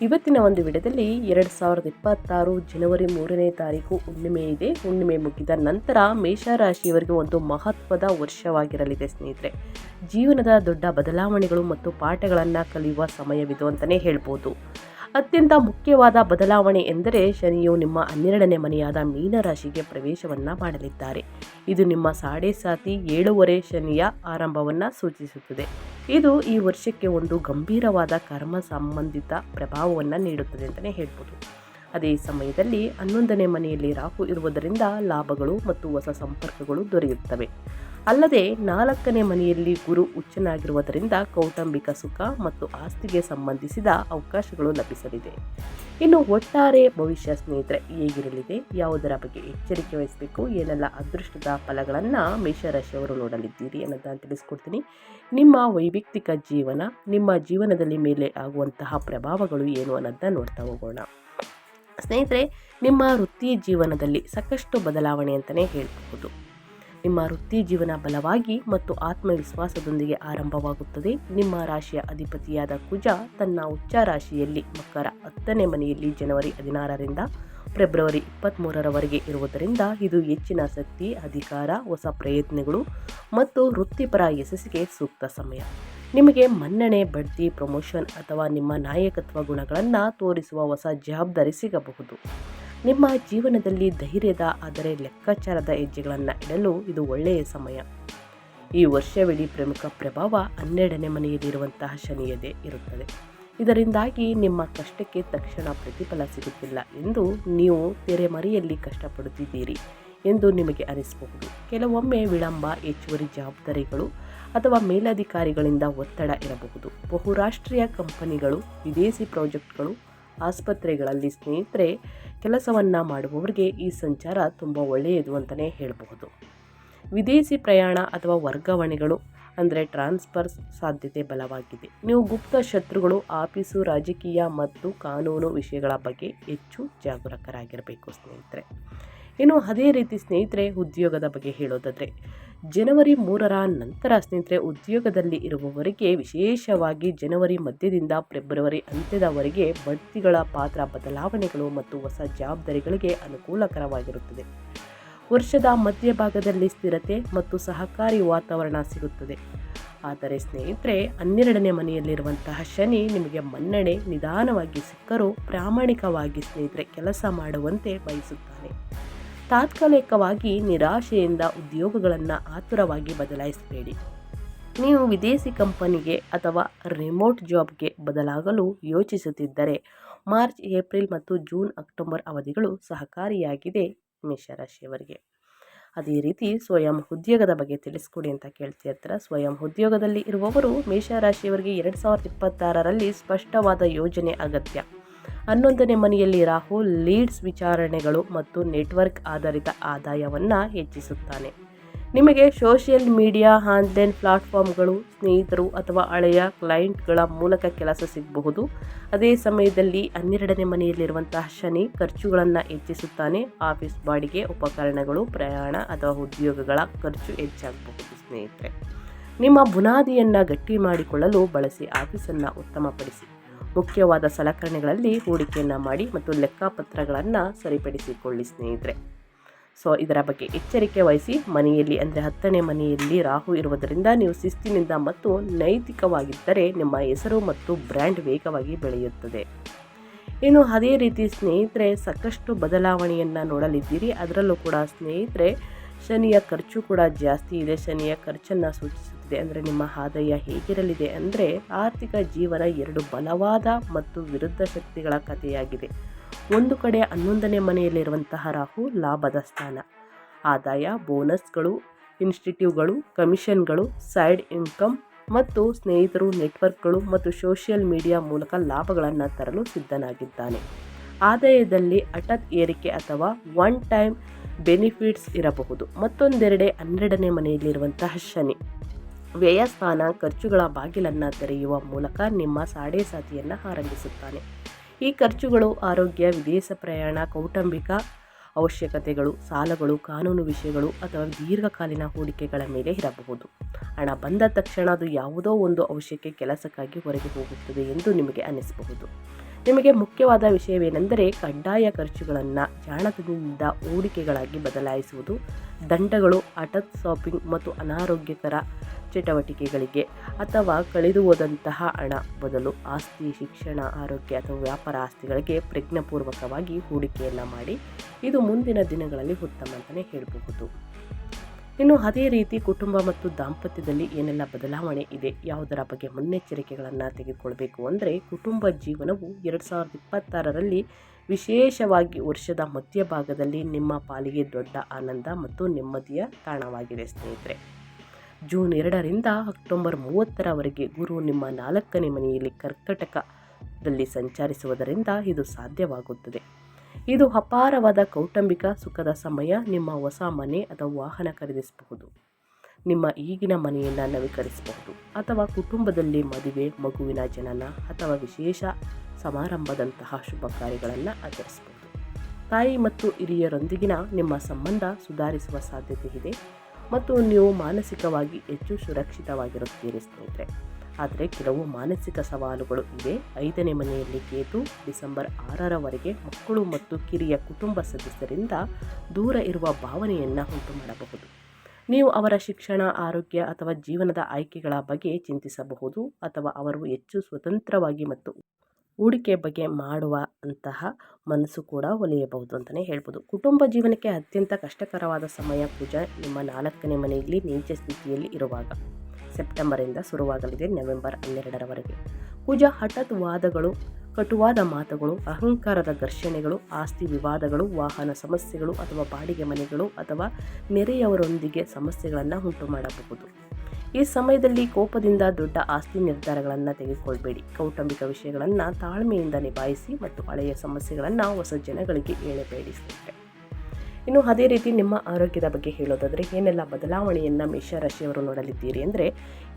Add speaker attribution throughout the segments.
Speaker 1: ಇವತ್ತಿನ ಒಂದು ವಿಡಿಯೋದಲ್ಲಿ ಎರಡು ಸಾವಿರದ ಇಪ್ಪತ್ತಾರು ಜನವರಿ ಮೂರನೇ ತಾರೀಕು ಹುಣ್ಣಿಮೆ ಇದೆ. ಹುಣ್ಣಿಮೆ ಮುಗಿದ ನಂತರ ಮೇಷರಾಶಿಯವರಿಗೆ ಒಂದು ಮಹತ್ವದ ವರ್ಷವಾಗಿರಲಿದೆ ಸ್ನೇಹಿತರೆ. ಜೀವನದ ದೊಡ್ಡ ಬದಲಾವಣೆಗಳು ಮತ್ತು ಪಾಠಗಳನ್ನು ಕಲಿಯುವ ಸಮಯವಿದು ಅಂತಲೇ ಹೇಳ್ಬೋದು. ಅತ್ಯಂತ ಮುಖ್ಯವಾದ ಬದಲಾವಣೆ ಎಂದರೆ ಶನಿಯು ನಿಮ್ಮ ಹನ್ನೆರಡನೇ ಮನೆಯಾದ ಮೀನರಾಶಿಗೆ ಪ್ರವೇಶವನ್ನು ಮಾಡಲಿದ್ದಾರೆ. ಇದು ನಿಮ್ಮ ಸಾಡೆ ಸಾತಿ ಏಳುವರೆ ಶನಿಯ ಆರಂಭವನ್ನು ಸೂಚಿಸುತ್ತದೆ. ಇದು ಈ ವರ್ಷಕ್ಕೆ ಒಂದು ಗಂಭೀರವಾದ ಕರ್ಮ ಸಂಬಂಧಿತ ಪ್ರಭಾವವನ್ನು ನೀಡುತ್ತದೆ ಅಂತಲೇ ಹೇಳ್ಬೋದು. ಅದೇ ಸಮಯದಲ್ಲಿ ಹನ್ನೊಂದನೇ ಮನೆಯಲ್ಲಿ ರಾಹು ಇರುವುದರಿಂದ ಲಾಭಗಳು ಮತ್ತು ಹೊಸ ಸಂಪರ್ಕಗಳು ದೊರೆಯುತ್ತವೆ. ಅಲ್ಲದೆ ನಾಲ್ಕನೇ ಮನೆಯಲ್ಲಿ ಗುರು ಉಚ್ಚನಾಗಿರುವುದರಿಂದ ಕೌಟುಂಬಿಕ ಸುಖ ಮತ್ತು ಆಸ್ತಿಗೆ ಸಂಬಂಧಿಸಿದ ಅವಕಾಶಗಳು ಲಭಿಸಲಿದೆ. ಇನ್ನು ಒಟ್ಟಾರೆ ಭವಿಷ್ಯ ಸ್ನೇಹಿತರೆ, ಹೇಗಿರಲಿದೆ? ಯಾವುದರ ಬಗ್ಗೆ ಎಚ್ಚರಿಕೆ ವಹಿಸಬೇಕು? ಏನೆಲ್ಲ ಅದೃಷ್ಟದ ಫಲಗಳನ್ನು ಮೇಷರಾಶಿಯವರು ನೋಡಲಿದ್ದೀರಿ ಅನ್ನೋದನ್ನು ತಿಳಿಸ್ಕೊಡ್ತೀನಿ. ನಿಮ್ಮ ವೈಯಕ್ತಿಕ ಜೀವನ, ನಿಮ್ಮ ಜೀವನದಲ್ಲಿ ಮೇಲೆ ಆಗುವಂತಹ ಪ್ರಭಾವಗಳು ಏನು ಅನ್ನೋದನ್ನ ನೋಡ್ತಾ ಹೋಗೋಣ. ಸ್ನೇಹಿತರೆ, ನಿಮ್ಮ ವೃತ್ತಿ ಜೀವನದಲ್ಲಿ ಸಾಕಷ್ಟು ಬದಲಾವಣೆ ಅಂತಲೇ ಹೇಳಬಹುದು. ನಿಮ್ಮ ವೃತ್ತಿ ಜೀವನ ಬಲವಾಗಿ ಮತ್ತು ಆತ್ಮವಿಶ್ವಾಸದೊಂದಿಗೆ ಆರಂಭವಾಗುತ್ತದೆ. ನಿಮ್ಮ ರಾಶಿಯ ಅಧಿಪತಿಯಾದ ಕುಜ ತನ್ನ ಉಚ್ಚ ರಾಶಿಯಲ್ಲಿ ಮಕರ ಹತ್ತನೇ ಮನೆಯಲ್ಲಿ ಜನವರಿ ಹದಿನಾರರಿಂದ ಫೆಬ್ರವರಿ ಇಪ್ಪತ್ತ್ಮೂರರವರೆಗೆ ಇರುವುದರಿಂದ ಇದು ಹೆಚ್ಚಿನ ಶಕ್ತಿ, ಅಧಿಕಾರ, ಹೊಸ ಪ್ರಯತ್ನಗಳು ಮತ್ತು ವೃತ್ತಿಪರ ಯಶಸ್ಸಿಗೆ ಸೂಕ್ತ ಸಮಯ. ನಿಮಗೆ ಮನ್ನಣೆ, ಬಡ್ತಿ, ಪ್ರಮೋಷನ್ ಅಥವಾ ನಿಮ್ಮ ನಾಯಕತ್ವ ಗುಣಗಳನ್ನು ತೋರಿಸುವ ಹೊಸ ಜವಾಬ್ದಾರಿ ಸಿಗಬಹುದು. ನಿಮ್ಮ ಜೀವನದಲ್ಲಿ ಧೈರ್ಯದ ಆದರೆ ಲೆಕ್ಕಾಚಾರದ ಹೆಜ್ಜೆಗಳನ್ನು ಇಡಲು ಇದು ಒಳ್ಳೆಯ ಸಮಯ. ಈ ವರ್ಷವಿಡೀ ಪ್ರಮುಖ ಪ್ರಭಾವ ಹನ್ನೆರಡನೇ ಮನೆಯಲ್ಲಿರುವಂತಹ ಶನಿಯದೇ ಇರುತ್ತದೆ. ಇದರಿಂದಾಗಿ ನಿಮ್ಮ ಕಷ್ಟಕ್ಕೆ ತಕ್ಷಣ ಪ್ರತಿಫಲ ಸಿಗುತ್ತಿಲ್ಲ ಎಂದು ನೀವು ತೆರೆಮರೆಯಲ್ಲಿ ಕಷ್ಟಪಡುತ್ತಿದ್ದೀರಿ ಎಂದು ನಿಮಗೆ ಅನಿಸಬಹುದು. ಕೆಲವೊಮ್ಮೆ ವಿಳಂಬ, ಹೆಚ್ಚುವರಿ ಜವಾಬ್ದಾರಿಗಳು ಅಥವಾ ಮೇಲಧಿಕಾರಿಗಳಿಂದ ಒತ್ತಡ ಇರಬಹುದು. ಬಹುರಾಷ್ಟ್ರೀಯ ಕಂಪನಿಗಳು, ವಿದೇಶಿ ಪ್ರಾಜೆಕ್ಟ್ಗಳು ಆಸ್ಪತ್ರೆಗಳಲ್ಲಿ ಸ್ನೇಹಿತರೆ, ಕೆಲಸವನ್ನು ಮಾಡುವವರಿಗೆ ಈ ಸಂಚಾರ ತುಂಬ ಒಳ್ಳೆಯದು ಅಂತಲೇ ಹೇಳಬಹುದು. ವಿದೇಶಿ ಪ್ರಯಾಣ ಅಥವಾ ವರ್ಗಾವಣೆಗಳು ಅಂದರೆ ಟ್ರಾನ್ಸ್ಫರ್ ಸಾಧ್ಯತೆ ಬಲವಾಗಿದೆ. ನೀವು ಗುಪ್ತ ಶತ್ರುಗಳು, ಆಫೀಸು, ರಾಜಕೀಯ ಮತ್ತು ಕಾನೂನು ವಿಷಯಗಳ ಬಗ್ಗೆ ಹೆಚ್ಚು ಜಾಗರೂಕರಾಗಿರಬೇಕು ಸ್ನೇಹಿತರೆ. ಇನ್ನು ಅದೇ ರೀತಿ ಸ್ನೇಹಿತರೆ, ಉದ್ಯೋಗದ ಬಗ್ಗೆ ಹೇಳೋದಾದರೆ, ಜನವರಿ ಮೂರರ ನಂತರ ಸ್ನೇಹಿತರೆ, ಉದ್ಯೋಗದಲ್ಲಿ ಇರುವವರಿಗೆ ವಿಶೇಷವಾಗಿ ಜನವರಿ ಮಧ್ಯದಿಂದ ಫೆಬ್ರವರಿ ಅಂತ್ಯದವರೆಗೆ ಬಡ್ತಿಗಳ ಪಾತ್ರ ಬದಲಾವಣೆಗಳು ಮತ್ತು ಹೊಸ ಜವಾಬ್ದಾರಿಗಳಿಗೆ ಅನುಕೂಲಕರವಾಗಿರುತ್ತದೆ. ವರ್ಷದ ಮಧ್ಯಭಾಗದಲ್ಲಿ ಸ್ಥಿರತೆ ಮತ್ತು ಸಹಕಾರಿ ವಾತಾವರಣ ಸಿಗುತ್ತದೆ. ಆದರೆ ಸ್ನೇಹಿತರೆ, ಹನ್ನೆರಡನೇ ಮನೆಯಲ್ಲಿರುವಂತಹ ಶನಿ ನಿಮಗೆ ಮನ್ನಣೆ, ನಿಧಾನವಾಗಿ ಸಿಕ್ಕರೂ, ಪ್ರಾಮಾಣಿಕವಾಗಿ ಸ್ನೇಹಿತರೆ, ಕೆಲಸ ಮಾಡುವಂತೆ ಬಯಸುತ್ತಾನೆ. ತಾತ್ಕಾಲಿಕವಾಗಿ ನಿರಾಶೆಯಿಂದ ಉದ್ಯೋಗಗಳನ್ನು ಆತುರವಾಗಿ ಬದಲಾಯಿಸಬೇಡಿ. ನೀವು ವಿದೇಶಿ ಕಂಪನಿಗೆ ಅಥವಾ ರಿಮೋಟ್ ಜಾಬ್ಗೆ ಬದಲಾಗಲು ಯೋಚಿಸುತ್ತಿದ್ದರೆ ಮಾರ್ಚ್, ಏಪ್ರಿಲ್ ಮತ್ತು ಜೂನ್, ಅಕ್ಟೋಬರ್ ಅವಧಿಗಳು ಸಹಕಾರಿಯಾಗಿದೆ ಮೇಷರಾಶಿಯವರಿಗೆ ಅದೇ ರೀತಿ ಸ್ವಯಂ ಉದ್ಯೋಗದ ಬಗ್ಗೆ ತಿಳಿಸ್ಕೊಡಿ ಅಂತ ಕೇಳ್ತಿರ್ತಾರೆ ಸ್ವಯಂ ಉದ್ಯೋಗದಲ್ಲಿ ಇರುವವರು ಮೇಷರಾಶಿಯವರಿಗೆ ಎರಡು ಸಾವಿರದ ಇಪ್ಪತ್ತಾರರಲ್ಲಿ ಸ್ಪಷ್ಟವಾದ ಯೋಜನೆ ಅಗತ್ಯ. ಹನ್ನೊಂದನೇ ಮನೆಯಲ್ಲಿ ರಾಹು ಲೀಡ್ಸ್ ವಿಚಾರಣೆಗಳು ಮತ್ತು ನೆಟ್ವರ್ಕ್ ಆಧಾರಿತ ಆದಾಯವನ್ನು ಹೆಚ್ಚಿಸುತ್ತಾನೆ. ನಿಮಗೆ ಸೋಷಿಯಲ್ ಮೀಡಿಯಾ ಆನ್ಲೈನ್ ಪ್ಲಾಟ್ಫಾರ್ಮ್ಗಳು, ಸ್ನೇಹಿತರು ಅಥವಾ ಹಳೆಯ ಕ್ಲೈಂಟ್ಗಳ ಮೂಲಕ ಕೆಲಸ ಸಿಗಬಹುದು. ಅದೇ ಸಮಯದಲ್ಲಿ ಹನ್ನೆರಡನೇ ಮನೆಯಲ್ಲಿರುವಂತಹ ಶನಿ ಖರ್ಚುಗಳನ್ನು ಹೆಚ್ಚಿಸುತ್ತಾನೆ. ಆಫೀಸ್ ಬಾಡಿಗೆ, ಉಪಕರಣಗಳು, ಪ್ರಯಾಣ ಅಥವಾ ಉದ್ಯೋಗಗಳ ಖರ್ಚು ಹೆಚ್ಚಾಗಬಹುದು ಸ್ನೇಹಿತರೆ. ನಿಮ್ಮ ಬುನಾದಿಯನ್ನು ಗಟ್ಟಿ ಮಾಡಿಕೊಳ್ಳಲು ಬಳಸಿ ಆಫೀಸನ್ನು ಉತ್ತಮಪಡಿಸಿ. ಮುಖ್ಯವಾದ ಸಲಕರಣೆಗಳಲ್ಲಿ ಹೂಡಿಕೆಯನ್ನು ಮಾಡಿ ಮತ್ತು ಲೆಕ್ಕಪತ್ರಗಳನ್ನು ಸರಿಪಡಿಸಿಕೊಳ್ಳಿ ಸ್ನೇಹಿತರೆ. ಸೊ ಇದರ ಬಗ್ಗೆ ಎಚ್ಚರಿಕೆ ವಹಿಸಿ, ಮನೆಯಲ್ಲಿ ಅಂದರೆ ಹತ್ತನೇ ಮನೆಯಲ್ಲಿ ರಾಹು ಇರುವುದರಿಂದ ನೀವು ಶಿಸ್ತಿನಿಂದ ಮತ್ತು ನೈತಿಕವಾಗಿದ್ದರೆ ನಿಮ್ಮ ಹೆಸರು ಮತ್ತು ಬ್ರ್ಯಾಂಡ್ ವೇಗವಾಗಿ ಬೆಳೆಯುತ್ತದೆ. ಇನ್ನು ಅದೇ ರೀತಿ ಸ್ನೇಹಿತರೆ, ಸಾಕಷ್ಟು ಬದಲಾವಣೆಯನ್ನು ನೋಡಲಿದ್ದೀರಿ. ಅದರಲ್ಲೂ ಕೂಡ ಸ್ನೇಹಿತರೆ, ಶನಿಯ ಖರ್ಚು ಕೂಡ ಜಾಸ್ತಿ ಇದೆ. ಶನಿಯ ಖರ್ಚನ್ನು ಸೂಚಿಸಿ ಇದೆ ಅಂದರೆ ನಿಮ್ಮ ಆದಾಯ ಹೇಗಿರಲಿದೆ ಅಂದರೆ ಆರ್ಥಿಕ ಜೀವನ ಎರಡು ಬಲವಾದ ಮತ್ತು ವಿರುದ್ಧ ಶಕ್ತಿಗಳ ಕಥೆಯಾಗಿದೆ. ಒಂದು ಕಡೆ ಹನ್ನೊಂದನೇ ಮನೆಯಲ್ಲಿರುವಂತಹ ರಾಹು ಲಾಭದ ಸ್ಥಾನ. ಆದಾಯ, ಬೋನಸ್ಗಳು, ಇನ್ಸ್ಟಿಟ್ಯೂಟ್ಗಳು, ಕಮಿಷನ್ಗಳು, ಸೈಡ್ ಇನ್ಕಮ್ ಮತ್ತು ಸ್ನೇಹಿತರು, ನೆಟ್ವರ್ಕ್ಗಳು ಮತ್ತು ಸೋಷಿಯಲ್ ಮೀಡಿಯಾ ಮೂಲಕ ಲಾಭಗಳನ್ನು ತರಲು ಸಿದ್ಧನಾಗಿದ್ದಾನೆ. ಆದಾಯದಲ್ಲಿ ಹಠಾತ್ ಏರಿಕೆ ಅಥವಾ ಒನ್ ಟೈಮ್ ಬೆನಿಫಿಟ್ಸ್ ಇರಬಹುದು. ಮತ್ತೊಂದೆರಡೆ ಹನ್ನೆರಡನೇ ಮನೆಯಲ್ಲಿರುವಂತಹ ಶನಿ. ವ್ಯಯಸ್ಥಾನ ಖರ್ಚುಗಳ ಬಾಗಿಲನ್ನು ತೆರೆಯುವ ಮೂಲಕ ನಿಮ್ಮ ಸಾಡೆ ಸಾತಿಯನ್ನು ಆರಂಭಿಸುತ್ತಾನೆ. ಈ ಖರ್ಚುಗಳು ಆರೋಗ್ಯ, ವಿದೇಶ ಪ್ರಯಾಣ, ಕೌಟುಂಬಿಕ ಅವಶ್ಯಕತೆಗಳು, ಸಾಲಗಳು, ಕಾನೂನು ವಿಷಯಗಳು ಅಥವಾ ದೀರ್ಘಕಾಲೀನ ಹೂಡಿಕೆಗಳ ಮೇಲೆ ಇರಬಹುದು. ಹಣ ಬಂದ ತಕ್ಷಣ ಅದು ಯಾವುದೋ ಒಂದು ಅವಶ್ಯಕ್ಕೆ ಕೆಲಸಕ್ಕಾಗಿ ಹೊರಗೆ ಹೋಗುತ್ತದೆ ಎಂದು ನಿಮಗೆ ಅನಿಸಬಹುದು ನಿಮಗೆ ಮುಖ್ಯವಾದ ವಿಷಯವೇನೆಂದರೆ ಕಡ್ಡಾಯ ಖರ್ಚುಗಳನ್ನು ಜಾಣತನದಿಂದ ಹೂಡಿಕೆಗಳಾಗಿ ಬದಲಾಯಿಸುವುದು, ದಂಡಗಳು, ಹಠಾತ್ ಶಾಪಿಂಗ್ ಮತ್ತು ಅನಾರೋಗ್ಯಕರ ಚಟುವಟಿಕೆಗಳಿಗೆ ಅಥವಾ ಕಳೆದು ಹೋದಂತಹ ಹಣ ಬದಲು ಆಸ್ತಿ, ಶಿಕ್ಷಣ, ಆರೋಗ್ಯ ಅಥವಾ ವ್ಯಾಪಾರ ಆಸ್ತಿಗಳಿಗೆ ಪ್ರಜ್ಞಾಪೂರ್ವಕವಾಗಿ ಹೂಡಿಕೆಯನ್ನು ಮಾಡಿ, ಇದು ಮುಂದಿನ ದಿನಗಳಲ್ಲಿ ಉತ್ತಮ ಅಂತಲೇ ಹೇಳಬಹುದು. ಇನ್ನು ಅದೇ ರೀತಿ ಕುಟುಂಬ ಮತ್ತು ದಾಂಪತ್ಯದಲ್ಲಿ ಏನೆಲ್ಲ ಬದಲಾವಣೆ ಇದೆ, ಯಾವುದರ ಬಗ್ಗೆ ಮುನ್ನೆಚ್ಚರಿಕೆಗಳನ್ನು ತೆಗೆದುಕೊಳ್ಬೇಕು ಅಂದರೆ ಕುಟುಂಬ ಜೀವನವು ಎರಡು ಸಾವಿರದ ಇಪ್ಪತ್ತಾರರಲ್ಲಿ ವಿಶೇಷವಾಗಿ ವರ್ಷದ ಮಧ್ಯಭಾಗದಲ್ಲಿ ನಿಮ್ಮ ಪಾಲಿಗೆ ದೊಡ್ಡ ಆನಂದ ಮತ್ತು ನೆಮ್ಮದಿಯ ತಾಣವಾಗಿದೆ ಸ್ನೇಹಿತರೆ. ಜೂನ್ ಎರಡರಿಂದ ಅಕ್ಟೋಬರ್ ಮೂವತ್ತರವರೆಗೆ ಗುರು ನಿಮ್ಮ ನಾಲ್ಕನೇ ಮನೆಯಲ್ಲಿ ಕರ್ಕಟಕದಲ್ಲಿ ಸಂಚರಿಸುವುದರಿಂದ ಇದು ಸಾಧ್ಯವಾಗುತ್ತದೆ. ಇದು ಅಪಾರವಾದ ಕೌಟುಂಬಿಕ ಸುಖದ ಸಮಯ. ನಿಮ್ಮ ಹೊಸ ಮನೆ ಅಥವಾ ವಾಹನ ಖರೀದಿಸಬಹುದು. ನಿಮ್ಮ ಈಗಿನ ಮನೆಯನ್ನು ನವೀಕರಿಸಬಹುದು. ಅಥವಾ ಕುಟುಂಬದಲ್ಲಿ ಮದುವೆ, ಮಗುವಿನ ಜನನ ಅಥವಾ ವಿಶೇಷ ಸಮಾರಂಭದಂತಹ ಶುಭ ಕಾರ್ಯಗಳನ್ನು ಆಚರಿಸಬಹುದು. ತಾಯಿ ಮತ್ತು ಹಿರಿಯರೊಂದಿಗಿನ ನಿಮ್ಮ ಸಂಬಂಧ ಸುಧಾರಿಸುವ ಸಾಧ್ಯತೆ ಇದೆ. ಮತ್ತು ನೀವು ಮಾನಸಿಕವಾಗಿ ಹೆಚ್ಚು ಸುರಕ್ಷಿತವಾಗಿರುತ್ತೀರಿ ಸ್ನೇಹಿತರೆ. ಆದರೆ ಕೆಲವು ಮಾನಸಿಕ ಸವಾಲುಗಳು ಇವೆ. ಐದನೇ ಮನೆಯಲ್ಲಿ ಕೇತು ಡಿಸೆಂಬರ್ ಆರರವರೆಗೆ ಮಕ್ಕಳು ಮತ್ತು ಕಿರಿಯ ಕುಟುಂಬ ಸದಸ್ಯರಿಂದ ದೂರ ಇರುವ ಭಾವನೆಯನ್ನು ಉಂಟು ಮಾಡಬಹುದು. ನೀವು ಅವರ ಶಿಕ್ಷಣ, ಆರೋಗ್ಯ ಅಥವಾ ಜೀವನದ ಆಯ್ಕೆಗಳ ಬಗ್ಗೆ ಚಿಂತಿಸಬಹುದು ಅಥವಾ ಅವರು ಹೆಚ್ಚು ಸ್ವತಂತ್ರವಾಗಿ ಮತ್ತು ಹೂಡಿಕೆ ಬಗ್ಗೆ ಮಾಡುವ ಅಂತಹ ಮನಸ್ಸು ಕೂಡ ಒಲಿಯಬಹುದು ಅಂತಲೇ ಹೇಳ್ಬೋದು. ಕುಟುಂಬ ಜೀವನಕ್ಕೆ ಅತ್ಯಂತ ಕಷ್ಟಕರವಾದ ಸಮಯ ಪೂಜಾ ನಿಮ್ಮ ನಾಲ್ಕನೇ ಮನೆಯಲ್ಲಿ ನೀಚ ಸ್ಥಿತಿಯಲ್ಲಿ ಇರುವಾಗ. ಸೆಪ್ಟೆಂಬರಿಂದ ಶುರುವಾಗಲಿದೆ ನವೆಂಬರ್ ಹನ್ನೆರಡರವರೆಗೆ. ಕುಜ ಹಠಾತ್ ವಾದಗಳು, ಕಟುವಾದ ಮಾತುಗಳು, ಅಹಂಕಾರದ ಘರ್ಷಣೆಗಳು, ಆಸ್ತಿ ವಿವಾದಗಳು, ವಾಹನ ಸಮಸ್ಯೆಗಳು ಅಥವಾ ಬಾಡಿಗೆ ಮನೆಗಳು ಅಥವಾ ನೆರೆಯವರೊಂದಿಗೆ ಸಮಸ್ಯೆಗಳನ್ನು ಉಂಟು ಮಾಡಬಹುದು. ಈ ಸಮಯದಲ್ಲಿ ಕೋಪದಿಂದ ದೊಡ್ಡ ಆಸ್ತಿ ನಿರ್ಧಾರಗಳನ್ನು ತೆಗೆದುಕೊಳ್ಬೇಡಿ. ಕೌಟುಂಬಿಕ ವಿಷಯಗಳನ್ನು ತಾಳ್ಮೆಯಿಂದ ನಿಭಾಯಿಸಿ ಮತ್ತು ಹಳೆಯ ಸಮಸ್ಯೆಗಳನ್ನು ಹೊಸ ಜನಗಳಿಗೆ ಹೇಳಬೇಡಿ. ಸ್ನೇಹಿತರೆ ಇನ್ನು ಅದೇ ರೀತಿ ನಿಮ್ಮ ಆರೋಗ್ಯದ ಬಗ್ಗೆ ಹೇಳೋದಾದರೆ ಏನೆಲ್ಲ ಬದಲಾವಣೆಯನ್ನು ಮೇಷರಾಶಿಯವರು ನೋಡಲಿದ್ದೀರಿ ಅಂದರೆ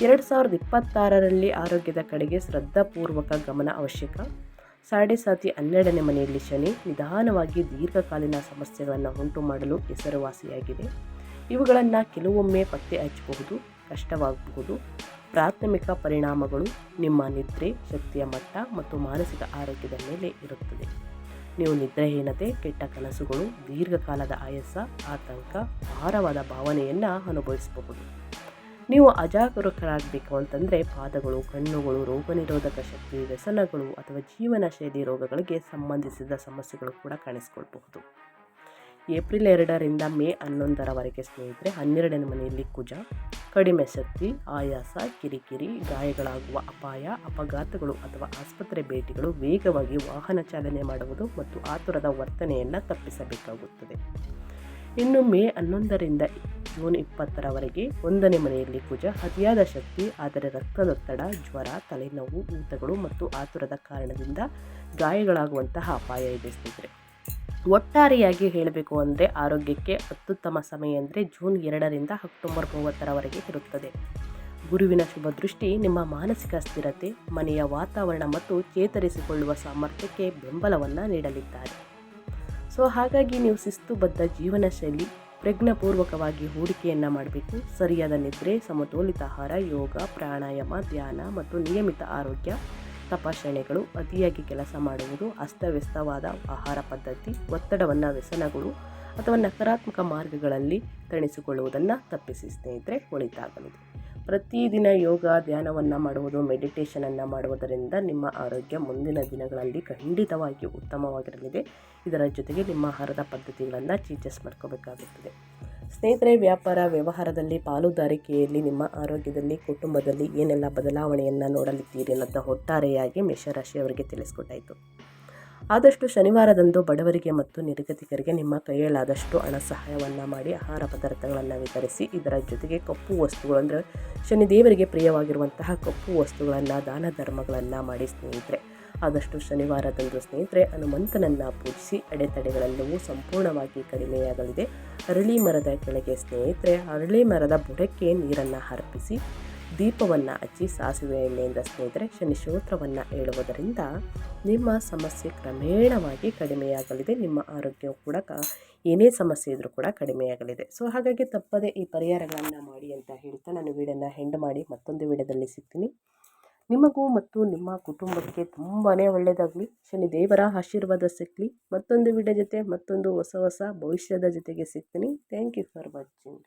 Speaker 1: ಎರಡು ಸಾವಿರದ ಇಪ್ಪತ್ತಾರರಲ್ಲಿ ಆರೋಗ್ಯದ ಕಡೆಗೆ ಶ್ರದ್ಧಾಪೂರ್ವಕ ಗಮನ ಅವಶ್ಯಕ. ಸಾಡೆ ಸಾತಿ ಹನ್ನೆರಡನೇ ಮನೆಯಲ್ಲಿ ಶನಿ ನಿಧಾನವಾಗಿ ದೀರ್ಘಕಾಲೀನ ಸಮಸ್ಯೆಗಳನ್ನು ಉಂಟು ಮಾಡಲು ಹೆಸರುವಾಸಿಯಾಗಿದೆ. ಇವುಗಳನ್ನು ಕೆಲವೊಮ್ಮೆ ಪತ್ತೆ ಹಚ್ಚಬಹುದು, ಕಷ್ಟವಾಗಬಹುದು. ಪ್ರಾಥಮಿಕ ಪರಿಣಾಮಗಳು ನಿಮ್ಮ ನಿದ್ರೆ, ಶಕ್ತಿಯ ಮಟ್ಟ ಮತ್ತು ಮಾನಸಿಕ ಆರೋಗ್ಯದ ಮೇಲೆ ಇರುತ್ತದೆ. ನೀವು ನಿದ್ರೆಹೀನತೆ, ಕೆಟ್ಟ ಕನಸುಗಳು, ದೀರ್ಘಕಾಲದ ಆಯಾಸ ಆತಂಕ, ಭಾರವಾದ ಭಾವನೆಯನ್ನು ಅನುಭವಿಸಬಹುದು. ನೀವು ಅಜಾಗರೂಕರಾಗಬೇಕು ಅಂತಂದರೆ ಪಾದಗಳು, ಕಣ್ಣುಗಳು ರೋಗನಿರೋಧಕ ಶಕ್ತಿ, ವ್ಯಸನಗಳು ಅಥವಾ ಜೀವನ ಶೈಲಿ ರೋಗಗಳಿಗೆ ಸಂಬಂಧಿಸಿದ ಸಮಸ್ಯೆಗಳು ಕೂಡ ಕಾಣಿಸ್ಕೊಳ್ಬಹುದು. ಏಪ್ರಿಲ್ ಎರಡರಿಂದ ಮೇ ಹನ್ನೊಂದರವರೆಗೆ ಸ್ನೇಹಿತರೆ, ಹನ್ನೆರಡನೇ ಮನೆಯಲ್ಲಿ ಕುಜ. ಕಡಿಮೆ ಶಕ್ತಿ, ಆಯಾಸ, ಕಿರಿಕಿರಿ, ಗಾಯಗಳಾಗುವ ಅಪಾಯ, ಅಪಘಾತಗಳು ಅಥವಾ ಆಸ್ಪತ್ರೆ ಭೇಟಿಗಳು ವೇಗವಾಗಿ ವಾಹನ ಚಾಲನೆ ಮಾಡುವುದು ಮತ್ತು ಆತುರದ ವರ್ತನೆಯನ್ನು ತಪ್ಪಿಸಬೇಕಾಗುತ್ತದೆ. ಇನ್ನು ಮೇ ಹನ್ನೊಂದರಿಂದ ಜೂನ್ ಇಪ್ಪತ್ತರವರೆಗೆ ಒಂದನೇ ಮನೆಯಲ್ಲಿ ಕುಜ ಅತಿಯಾದ ಶಕ್ತಿ, ಆದರೆ ರಕ್ತದೊತ್ತಡ, ಜ್ವರ, ತಲೆನೋವು, ಊತಗಳು ಮತ್ತು ಆತುರದ ಕಾರಣದಿಂದ ಗಾಯಗಳಾಗುವಂತಹ ಅಪಾಯ ಇದೆ ಸ್ನೇಹಿತರೆ ಒಟ್ಟಾರೆಯಾಗಿ ಹೇಳಬೇಕು ಅಂದರೆ ಆರೋಗ್ಯಕ್ಕೆ ಅತ್ಯುತ್ತಮ ಸಮಯ ಅಂದರೆ ಜೂನ್ ಎರಡರಿಂದ ಅಕ್ಟೋಬರ್ ಮೂವತ್ತರವರೆಗೆ ಇರುತ್ತದೆ. ಗುರುವಿನ ಶುಭ ದೃಷ್ಟಿ ನಿಮ್ಮ ಮಾನಸಿಕ ಸ್ಥಿರತೆ, ಮನೆಯ ವಾತಾವರಣ ಮತ್ತು ಚೇತರಿಸಿಕೊಳ್ಳುವ ಸಾಮರ್ಥ್ಯಕ್ಕೆ ಬೆಂಬಲವನ್ನು ನೀಡಲಿದ್ದಾರೆ. ಸೊ, ಹಾಗಾಗಿ ನೀವು ಶಿಸ್ತುಬದ್ಧ ಜೀವನ ಶೈಲಿ ಪ್ರಜ್ಞಾಪೂರ್ವಕವಾಗಿ ಹೂಡಿಕೆಯನ್ನು ಮಾಡಬೇಕು. ಸರಿಯಾದ ನಿದ್ರೆ, ಸಮತೋಲಿತ ಆಹಾರ, ಯೋಗ, ಪ್ರಾಣಾಯಾಮ, ಧ್ಯಾನ ಮತ್ತು ನಿಯಮಿತ ಆರೋಗ್ಯ. ತಪಾಸಣೆಗಳು ಅತಿಯಾಗಿ ಕೆಲಸ ಮಾಡುವುದು ಅಸ್ತವ್ಯಸ್ತವಾದ ಆಹಾರ ಪದ್ಧತಿ, ಒತ್ತಡವನ್ನು ವ್ಯಸನಗಳು ಅಥವಾ ನಕಾರಾತ್ಮಕ ಮಾರ್ಗಗಳಲ್ಲಿ ತಣಿಸಿಕೊಳ್ಳುವುದನ್ನು ತಪ್ಪಿಸಿ ಸ್ನೇಹಿತರೆ ಒಳಿತಾಗಲಿದೆ ಪ್ರತಿದಿನ ಯೋಗ ಧ್ಯಾನವನ್ನು ಮಾಡುವುದು ಮೆಡಿಟೇಷನನ್ನು ಮಾಡುವುದರಿಂದ ನಿಮ್ಮ ಆರೋಗ್ಯ ಮುಂದಿನ ದಿನಗಳಲ್ಲಿ ಖಂಡಿತವಾಗಿ ಉತ್ತಮವಾಗಿರಲಿದೆ. ಇದರ ಜೊತೆಗೆ ನಿಮ್ಮ ಆಹಾರದ ಪದ್ಧತಿಗಳನ್ನು ಚೇಂಜಸ್ ಮಾಡ್ಕೋಬೇಕಾಗುತ್ತದೆ. ಸ್ನೇಹಿತರೆ, ವ್ಯಾಪಾರ ವ್ಯವಹಾರದಲ್ಲಿ, ಪಾಲುದಾರಿಕೆಯಲ್ಲಿ, ನಿಮ್ಮ ಆರೋಗ್ಯದಲ್ಲಿ, ಕುಟುಂಬದಲ್ಲಿ ಏನೆಲ್ಲ ಬದಲಾವಣೆಯನ್ನು ನೋಡಲಿದ್ದೀರಿ ಅನ್ನೋದನ್ನ ಒಟ್ಟಾರೆಯಾಗಿ ಮೇಷರಾಶಿಯವರಿಗೆ ತಿಳಿಸ್ಕೊಟ್ಟಾಯಿತು. ಆದಷ್ಟು ಶನಿವಾರದಂದು ಬಡವರಿಗೆ ಮತ್ತು ನಿರ್ಗತಿಕರಿಗೆ ನಿಮ್ಮ ಕೈಯಲ್ಲಾದಷ್ಟು ಹಣ ಸಹಾಯವನ್ನು ಮಾಡಿ ಆಹಾರ ಪದಾರ್ಥಗಳನ್ನು ವಿತರಿಸಿ, ಇದರ ಜೊತೆಗೆ ಕಪ್ಪು ವಸ್ತುಗಳು ಅಂದರೆ ಶನಿದೇವರಿಗೆ ಪ್ರಿಯವಾಗಿರುವಂತಹ ಕಪ್ಪು ವಸ್ತುಗಳನ್ನು, ದಾನ ಧರ್ಮಗಳನ್ನು ಮಾಡಿ ಸ್ನೇಹಿತರೆ. ಆದಷ್ಟು ಶನಿವಾರದಂದು ಸ್ನೇಹಿತರೆ, ಹನುಮಂತನನ್ನು ಪೂಜಿಸಿ ಅಡೆತಡೆಗಳೆಲ್ಲವೂ ಸಂಪೂರ್ಣವಾಗಿ ಕಡಿಮೆಯಾಗಲಿದೆ. ಅರಳಿ ಮರದ ಕೆಳಗೆ ಸ್ನೇಹಿತರೆ, ಅರಳಿ ಮರದ ಬುಡಕ್ಕೆ ನೀರನ್ನು ಅರ್ಪಿಸಿ ದೀಪವನ್ನು ಹಚ್ಚಿ ಸಾಸಿವೆ ಎಣ್ಣೆಯಿಂದ ಸ್ನೇಹಿತರೆ ಶನಿ ಸ್ತೋತ್ರವನ್ನು ಹೇಳುವುದರಿಂದ ನಿಮ್ಮ ಸಮಸ್ಯೆ ಕ್ರಮೇಣವಾಗಿ ಕಡಿಮೆಯಾಗಲಿದೆ. ನಿಮ್ಮ ಆರೋಗ್ಯವು ಕೂಡ ಏನೇ ಸಮಸ್ಯೆ ಇದ್ದರೂ ಕೂಡ ಕಡಿಮೆಯಾಗಲಿದೆ. ಸೊ ಹಾಗಾಗಿ ತಪ್ಪದೆ ಈ ಪರಿಹಾರಗಳನ್ನು ಮಾಡಿ ಅಂತ ಹೇಳ್ತಾ ನಾನು ವೀಡಿಯೋನ ಹೆಂಡ್ ಮಾಡಿ ಮತ್ತೊಂದು ವಿಡಿಯೋದಲ್ಲಿ ಸಿಗ್ತೀನಿ. ನಿಮಗೂ ಮತ್ತು ನಿಮ್ಮ ಕುಟುಂಬಕ್ಕೆ ತುಂಬಾ ಒಳ್ಳೆಯದಾಗಲಿ ಶನಿ ದೇವರ ಆಶೀರ್ವಾದ ಸಿಗಲಿ. ಮತ್ತೊಂದು ವಿಡಿಯೋ ಜೊತೆ ಮತ್ತೊಂದು ಹೊಸ ಹೊಸ ಭವಿಷ್ಯದ ಜೊತೆಗೆ ಸಿಗ್ತೀನಿ. Thank you for watching